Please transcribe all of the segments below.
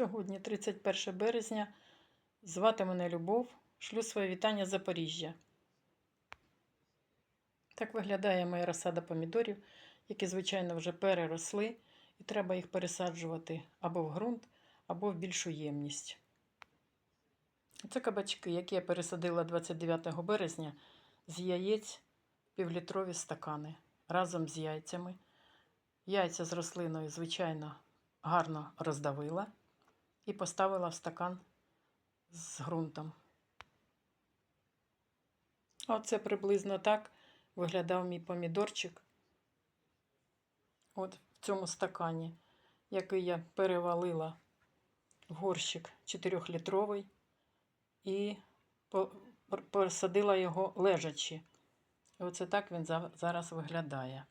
Сьогодні, 31 березня, звати мене Любов, шлю своє вітання з Запоріжжя. Так виглядає моя розсада помідорів, які, звичайно, вже переросли, і треба їх пересаджувати або в ґрунт, або в більшу ємність. Це кабачки, які я пересадила 29 березня з яєць півлітрові стакани разом з яйцями. Яйця з рослиною, звичайно, гарно роздавила і поставила в стакан з ґрунтом. Оце приблизно так виглядав мій помідорчик. От в цьому стакані, який я перевалила в горщик 4-літровий і посадила його лежачи. І оце так він зараз виглядає.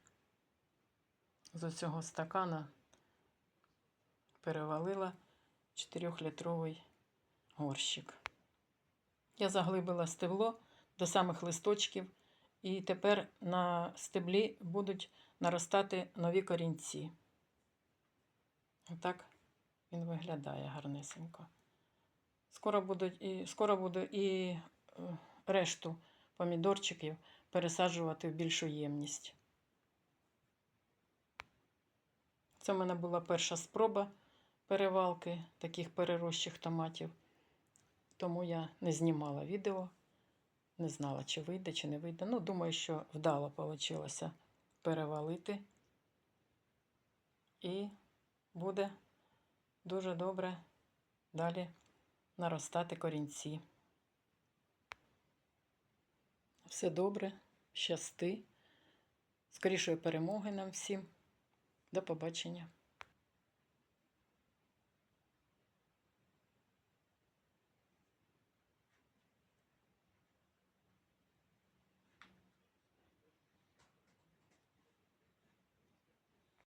З цього стакана перевалила 4-літровий горщик. Я заглибила стебло до самих листочків, і тепер на стеблі будуть наростати нові корінці. Отак він виглядає гарнесенько. Скоро, будуть і, скоро буду і е, решту помідорчиків пересаджувати в більшу ємність. Це в мене була перша спроба перевалки таких перерощих томатів. Тому я не знімала відео, не знала, чи вийде, чи не вийде. Ну, думаю, що вдало вийшло перевалити. І буде дуже добре далі наростати корінці. Все добре, щасти. Скорішої перемоги нам всім. До побачення.